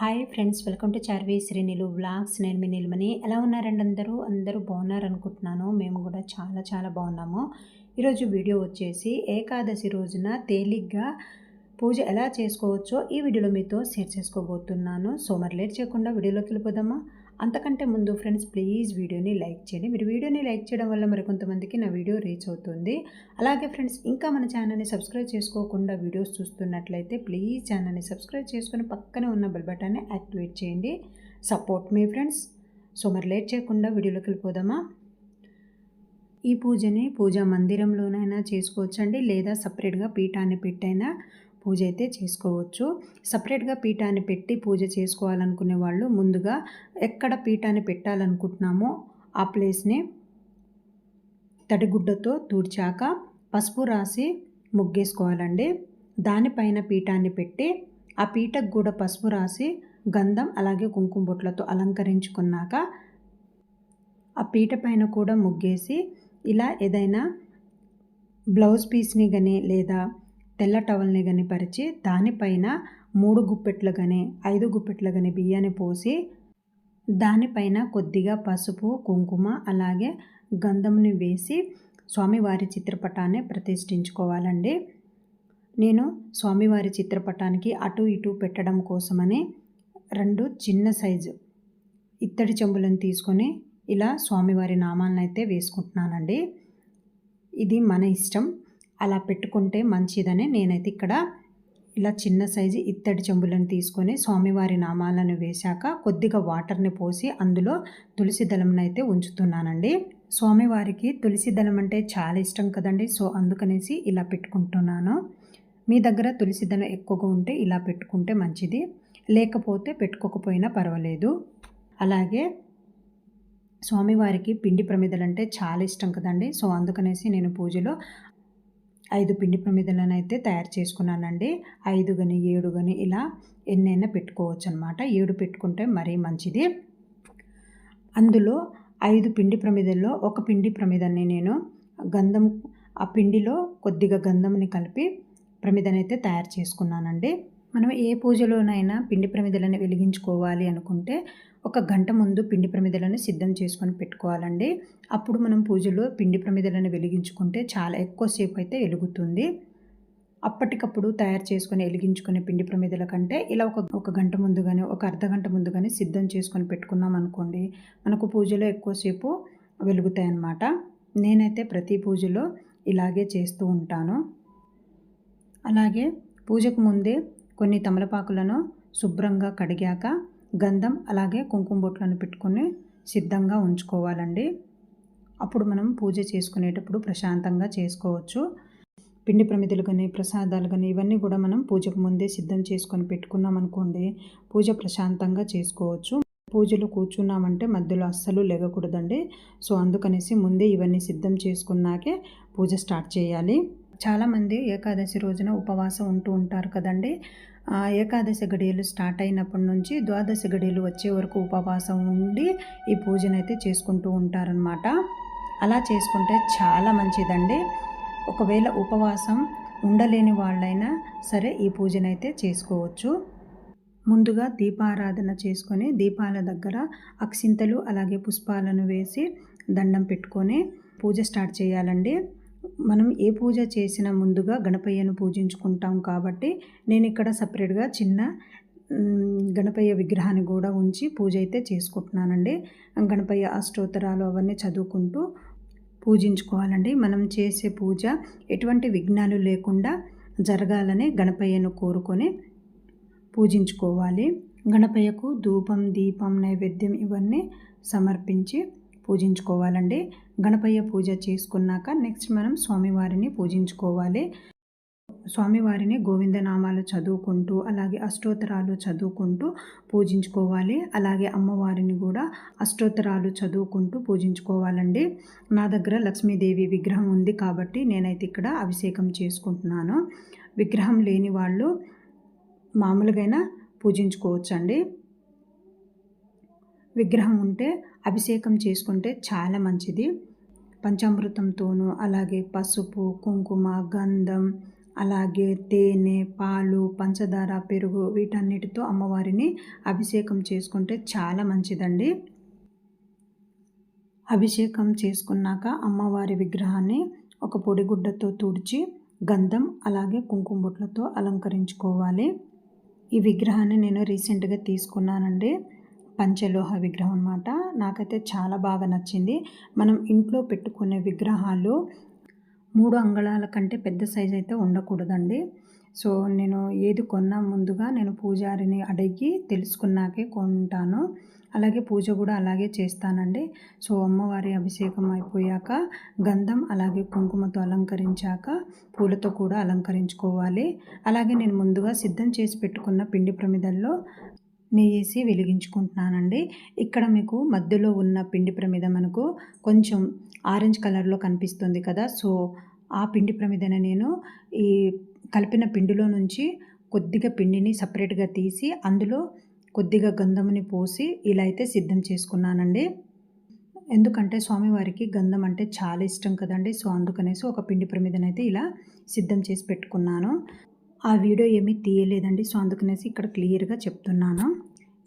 Hi friends welcome to Charvi Srinilu vlogs. నేను మీ నిల్మని ఎలా ఉన్నారండి అందరూ? అందరూ బాగున్నారనుకుంటున్నాను. మేము కూడా చాలా చాలా బాగున్నాము. ఈరోజు వీడియో వచ్చేసి ఏకాదశి రోజున తేలిగ్గా పూజ ఎలా చేసుకోవచ్చో ఈ వీడియోలో మీతో షేర్ చేసుకోబోతున్నాను. సో మరి లేట్ చేయకుండా వీడియోలోకి వెళ్ళిపోదామా? అంతకంటే ముందు ఫ్రెండ్స్ ప్లీజ్ వీడియోని లైక్ చేయండి. మీరు వీడియోని లైక్ చేయడం వల్ల మరి కొంతమందికి నా వీడియో రీచ్ అవుతుంది. అలాగే ఫ్రెండ్స్ ఇంకా మన ఛానల్ని సబ్స్క్రైబ్ చేసుకోకుండా వీడియోస్ చూస్తున్నట్లయితే ప్లీజ్ ఛానల్ని సబ్స్క్రైబ్ చేసుకొని పక్కనే ఉన్న బెల్ బటన్ని యాక్టివేట్ చేయండి. సపోర్ట్ మీ ఫ్రెండ్స్. సో మరి లేట్ చేయకుండా వీడియోలోకి వెళ్ళిపోదామా? ఈ పూజని పూజా మందిరంలోనైనా చేసుకోవచ్చండి. లేదా సపరేట్గా పీఠాన్ని పెట్టైనా పూజ అయితే చేసుకోవచ్చు. సపరేట్గా పీఠాన్ని పెట్టి పూజ చేసుకోవాలనుకునే వాళ్ళు ముందుగా ఎక్కడ పీఠాన్ని పెట్టాలనుకుంటున్నామో ఆ ప్లేస్ని తడిగుడ్డతో తుడిచాక పసుపు రాసి ముగ్గేసుకోవాలండి. దానిపైన పీఠాన్ని పెట్టి ఆ పీటకు కూడా పసుపు రాసి గంధం అలాగే కుంకుమ బొట్లతో అలంకరించుకున్నాక ఆ పీట పైన కూడా ముగ్గేసి ఇలా ఏదైనా బ్లౌజ్ పీస్ని కానీ లేదా తెల్ల టవల్ని కానీ పరిచి దానిపైన మూడు గుప్పెట్లు కానీ ఐదు గుప్పెట్లు కానీ బియ్యాన్ని పోసి దానిపైన కొద్దిగా పసుపు కుంకుమ అలాగే గంధంని వేసి స్వామివారి చిత్రపటాన్ని ప్రతిష్ఠించుకోవాలండి. నేను స్వామివారి చిత్రపటానికి అటు ఇటు పెట్టడం కోసమని రెండు చిన్న సైజు ఇత్తడి చెంబులను తీసుకొని ఇలా స్వామివారి నామాలను అయితే వేసుకుంటున్నానండి. ఇది మన ఇష్టం. అలా పెట్టుకుంటే మంచిదని నేనైతే ఇక్కడ ఇలా చిన్న సైజు ఇత్తడి చెంబులను తీసుకొని స్వామివారి నామాలను వేశాక కొద్దిగా వాటర్ని పోసి అందులో తులసి దళంను అయితే ఉంచుతున్నానండి. స్వామివారికి తులసి దళం అంటే చాలా ఇష్టం కదండి. సో అందుకనేసి ఇలా పెట్టుకుంటున్నాను. మీ దగ్గర తులసి దళం ఎక్కువగా ఉంటే ఇలా పెట్టుకుంటే మంచిది. లేకపోతే పెట్టుకోకపోయినా పర్వాలేదు. అలాగే స్వామివారికి పిండి ప్రమిదలు అంటే చాలా ఇష్టం కదండి. సో అందుకనేసి నేను పూజలో ఐదు పిండి ప్రమిదలను అయితే తయారు చేసుకున్నానండి. ఐదు కానీ ఏడు కానీ ఇలా ఎన్నైనా పెట్టుకోవచ్చు అనమాట ఏడు పెట్టుకుంటే మరీ మంచిది. అందులో ఐదు పిండి ప్రమిదల్లో ఒక పిండి ప్రమిదని నేను గంధం ఆ పిండిలో కొద్దిగా గంధంని కలిపి ప్రమిదనైతే తయారు చేసుకున్నానండి. మనం ఏ పూజలోనైనా పిండి ప్రమిదలను వెలిగించుకోవాలి అనుకుంటే ఒక గంట ముందు పిండి ప్రమిదలను సిద్ధం చేసుకొని పెట్టుకోవాలండి. అప్పుడు మనం పూజలో పిండి ప్రమిదలను వెలిగించుకుంటే చాలా ఎక్కువసేపు అయితే వెలుగుతుంది. అప్పటికప్పుడు తయారు చేసుకొని వెలిగించుకునే పిండి ప్రమిదల కంటే ఇలా ఒక ఒక గంట ముందుగానే ఒక అర్ధ గంట ముందుగానే సిద్ధం చేసుకొని పెట్టుకున్నాం అనుకోండి మనకు పూజలో ఎక్కువసేపు వెలుగుతాయి అన్నమాట నేనైతే ప్రతి పూజలో ఇలాగే చేస్తూ ఉంటాను. అలాగే పూజకు ముందే కొన్ని తమలపాకులను శుభ్రంగా కడిగాక గంధం అలాగే కుంకుమ బొట్లను పెట్టుకొని సిద్ధంగా ఉంచుకోవాలండి. అప్పుడు మనం పూజ చేసుకునేటప్పుడు ప్రశాంతంగా చేసుకోవచ్చు. పిండి ప్రమిదలు కానీ ప్రసాదాలు కానీ ఇవన్నీ కూడా మనం పూజకు ముందే సిద్ధం చేసుకొని పెట్టుకున్నాం అనుకోండి పూజ ప్రశాంతంగా చేసుకోవచ్చు. పూజలు కూర్చున్నామంటే మధ్యలో అస్సలు లేగకూడదండి. సో అందుకనేసి ముందే ఇవన్నీ సిద్ధం చేసుకున్నాకే పూజ స్టార్ట్ చేయాలి. చాలామంది ఏకాదశి రోజున ఉపవాసం ఉంటూ ఉంటారు కదండి. ఏకాదశి గడియలు స్టార్ట్ అయినప్పటి నుంచి ద్వాదశి గడియలు వచ్చే వరకు ఉపవాసం ఉండి ఈ పూజనైతే చేసుకుంటూ ఉంటారనమాట అలా చేసుకుంటే చాలా మంచిదండి. ఒకవేళ ఉపవాసం ఉండలేని వాళ్ళైనా సరే ఈ పూజనైతే చేసుకోవచ్చు. ముందుగా దీపారాధన చేసుకొని దీపాల దగ్గర అక్షింతలు అలాగే పుష్పాలను వేసి దండం పెట్టుకొని పూజ స్టార్ట్ చేయాలండి. మనం ఏ పూజ చేసినా ముందుగా గణపయ్యను పూజించుకుంటాం కాబట్టి నేను ఇక్కడ సపరేట్గా చిన్న గణపయ్య విగ్రహాన్ని కూడా ఉంచి పూజ అయితే చేసుకుంటున్నానండి. గణపయ్య అష్టోత్తరాలు అవన్నీ చదువుకుంటూ పూజించుకోవాలండి. మనం చేసే పూజ ఎటువంటి విఘ్నాలు లేకుండా జరగాలని గణపయ్యను కోరుకొని పూజించుకోవాలి. గణపయ్యకు ధూపం దీపం నైవేద్యం ఇవన్నీ సమర్పించి పూజించుకోవాలండి. గణపయ్య పూజ చేసుకున్నాక నెక్స్ట్ మనం స్వామివారిని పూజించుకోవాలి. స్వామివారిని గోవిందనామాలు చదువుకుంటూ అలాగే అష్టోత్తరాలు చదువుకుంటూ పూజించుకోవాలి. అలాగే అమ్మవారిని కూడా అష్టోత్తరాలు చదువుకుంటూ పూజించుకోవాలండి. నా దగ్గర లక్ష్మీదేవి విగ్రహం ఉంది కాబట్టి నేనైతే ఇక్కడ అభిషేకం చేసుకుంటున్నాను. విగ్రహం లేని వాళ్ళు మామూలుగా పూజించుకోవచ్చండి. విగ్రహం ఉంటే అభిషేకం చేసుకుంటే చాలా మంచిది. పంచామృతంతోనూ అలాగే పసుపు కుంకుమ గంధం అలాగే తేనె పాలు పంచదార పెరుగు వీటన్నిటితో అమ్మవారిని అభిషేకం చేసుకుంటే చాలా మంచిదండి. అభిషేకం చేసుకున్నాక అమ్మవారి విగ్రహాన్ని ఒక పొడిగుడ్డతో తుడిచి గంధం అలాగే కుంకుమ బొట్లతో అలంకరించుకోవాలి. ఈ విగ్రహాన్ని నేను రీసెంట్గా తీసుకున్నానండి. పంచలోహ విగ్రహం అనమాట నాకైతే చాలా బాగా నచ్చింది. మనం ఇంట్లో పెట్టుకునే విగ్రహాలు మూడు అంగళాల కంటే పెద్ద సైజ్ అయితే ఉండకూడదండి. సో నేను ఏది కొన్నా ముందుగా నేను పూజారిని అడిగి తెలుసుకున్నాకే కొంటాను. అలాగే పూజ కూడా అలాగే చేస్తానండి. సో అమ్మవారి అభిషేకం అయిపోయాక గంధం అలాగే కుంకుమతో అలంకరించాక పూలతో కూడా అలంకరించుకోవాలి. అలాగే నేను ముందుగా సిద్ధం చేసి పెట్టుకున్న పిండి ప్రమిదల్లో నేసి వెలిగించుకుంటున్నానండి. ఇక్కడ మీకు మధ్యలో ఉన్న పిండి ప్రమిద మనకు కొంచెం ఆరెంజ్ కలర్లో కనిపిస్తుంది కదా. సో ఆ పిండి ప్రమిదన నేను ఈ కలిపిన పిండిలో నుంచి కొద్దిగా పిండిని సపరేట్గా తీసి అందులో కొద్దిగా గంధముని పోసి ఇలా అయితే సిద్ధం చేసుకున్నానండి. ఎందుకంటే స్వామివారికి గంధం అంటే చాలా ఇష్టం కదండి. సో అందుకనేసి ఒక పిండి ప్రమిదనైతే ఇలా సిద్ధం చేసి పెట్టుకున్నాను. ఆ వీడియో ఏమీ తీయలేదండి. సో అందుకనేసి ఇక్కడ క్లియర్గా చెప్తున్నాను.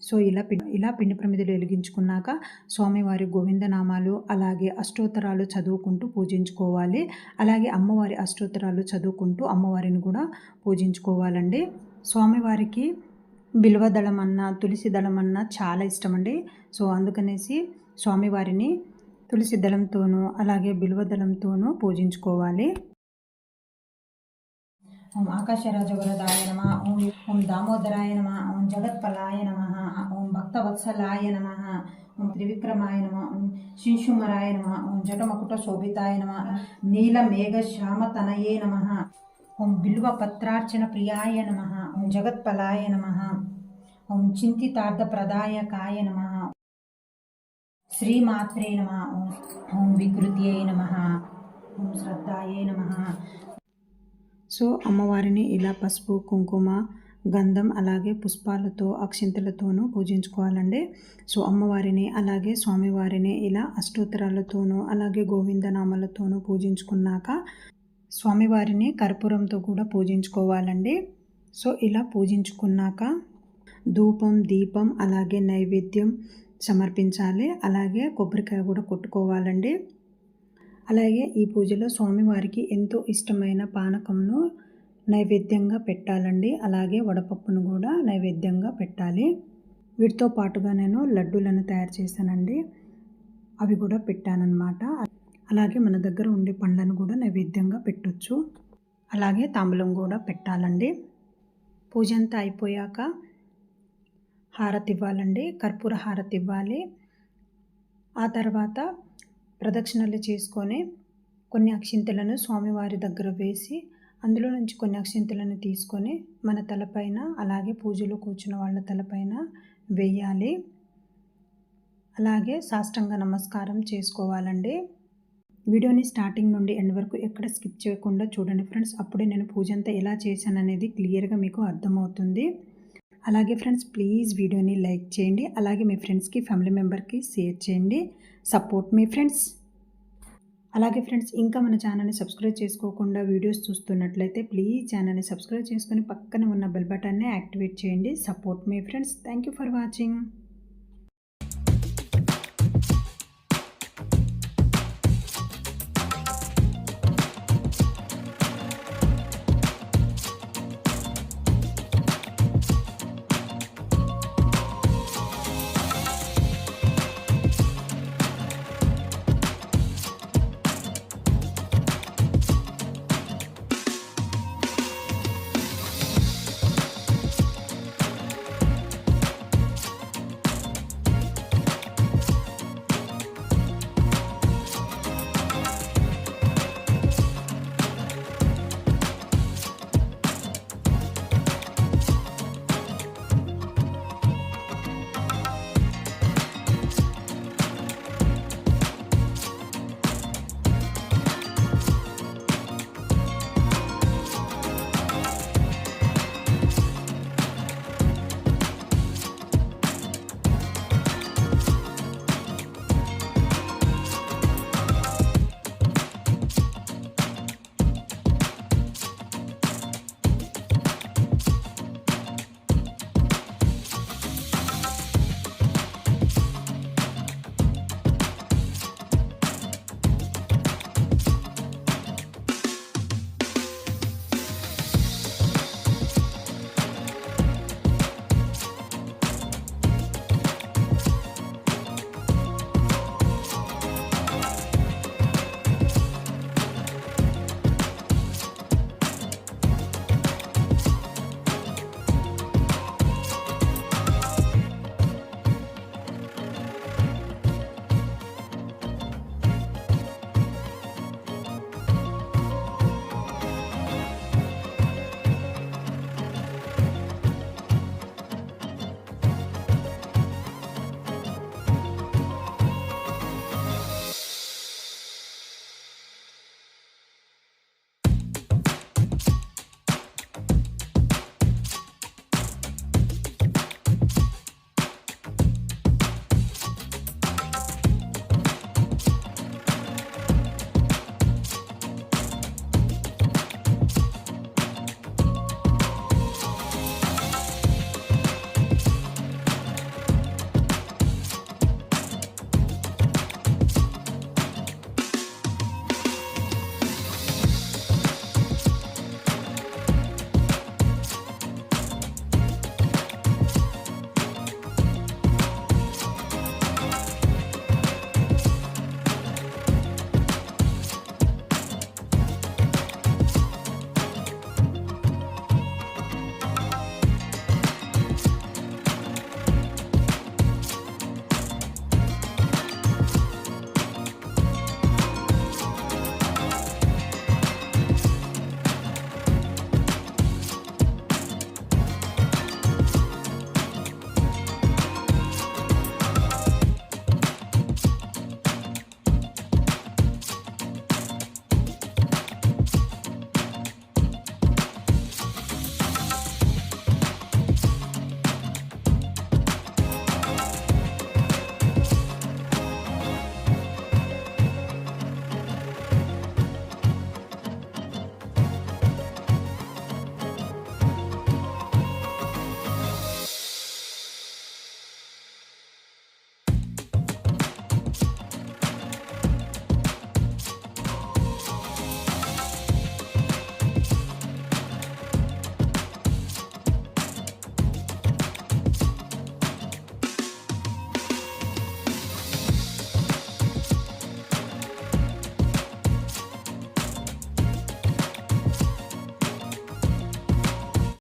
సో ఇలా పిండి ఇలా పిండి ప్రమిదలు వెలిగించుకున్నాక స్వామివారి గోవిందనామాలు అలాగే అష్టోత్తరాలు చదువుకుంటూ పూజించుకోవాలి. అలాగే అమ్మవారి అష్టోత్తరాలు చదువుకుంటూ అమ్మవారిని కూడా పూజించుకోవాలండి. స్వామివారికి బిల్వ దళం అన్నా తులసి దళం అన్నా చాలా ఇష్టం అండి సో అందుకనేసి స్వామివారిని తులసి దళంతోనూ అలాగే బిల్వ దళంతోనూ పూజించుకోవాలి. ఓం ఆకాశరాజవరదాయ నమ ఓం ఓం దామోదరాయ నమ ఓం జగత్పలాయ నమ ఓం భక్తవత్సలాయ నమ ఓం త్రివిక్రమాయ నమ ఓం శింశుమరాయ నమ ఓం జటమకుట శోభితాయ నమ నీలమేఘ శ్యామతనయే నమ ఓం బిల్వ పత్రార్చన ప్రియాయ నమ ఓం జగత్పలాయ నమ ఓం చింతితార్థప్రదాయకాయ నమ శ్రీమాత్రే నమ ఓం వికృత్యై నమ ఓం శ్రద్ధాయే నమ సో అమ్మవారిని ఇలా పసుపు కుంకుమ గంధం అలాగే పుష్పాలతో అక్షింతలతోనూ పూజించుకోవాలండి. సో అమ్మవారిని అలాగే స్వామివారిని ఇలా అష్టోత్తరాలతోనూ అలాగే గోవిందనామాలతోనూ పూజించుకున్నాక స్వామివారిని కర్పూరంతో కూడా పూజించుకోవాలండి. సో ఇలా పూజించుకున్నాక ధూపం దీపం అలాగే నైవేద్యం సమర్పించాలి. అలాగే కొబ్బరికాయ కూడా కొట్టుకోవాలండి. అలాగే ఈ పూజలో స్వామివారికి ఎంతో ఇష్టమైన పానకంను నైవేద్యంగా పెట్టాలండి. అలాగే వడపప్పును కూడా నైవేద్యంగా పెట్టాలి. వీటితో పాటుగా నేను లడ్డూలను తయారు చేశానండి. అవి కూడా పెట్టానన్నమాట. అలాగే మన దగ్గర ఉండే పండ్లను కూడా నైవేద్యంగా పెట్టొచ్చు. అలాగే తాంబూలం కూడా పెట్టాలండి. పూజ అంతా అయిపోయాక హారతి ఇవ్వాలండి. కర్పూర హారతి ఇవ్వాలి. ఆ తర్వాత ప్రదక్షిణలు చేసుకొని కొన్ని అక్షింతలను స్వామివారి దగ్గర వేసి అందులో నుంచి కొన్ని అక్షింతలను తీసుకొని మన తలపైన అలాగే పూజలో కూర్చున్న వాళ్ళ తలపైన వేయాలి. అలాగే సాష్టంగా నమస్కారం చేసుకోవాలండి. వీడియోని స్టార్టింగ్ నుండి ఎండ్ వరకు ఎక్కడ స్కిప్ చేయకుండా చూడండి ఫ్రెండ్స్. అప్పుడే నేను పూజ అంతా ఎలా చేశాను అనేది క్లియర్గా మీకు అర్థమవుతుంది. అలాగే ఫ్రెండ్స్ ప్లీజ్ వీడియోని లైక్ చేయండి. అలాగే మీ ఫ్రెండ్స్కి ఫ్యామిలీ మెంబర్కి షేర్ చేయండి. సపోర్ట్ మీ ఫ్రెండ్స్. అలాగే ఫ్రెండ్స్ ఇంకా మన ఛానల్ని సబ్స్క్రైబ్ చేసుకోకుండా వీడియోస్ చూస్తున్నట్లయితే ప్లీజ్ ఛానల్ని సబ్స్క్రైబ్ చేసుకొని పక్కన ఉన్న బెల్ బటన్ని యాక్టివేట్ చేయండి. Support me friends. Thank you for watching.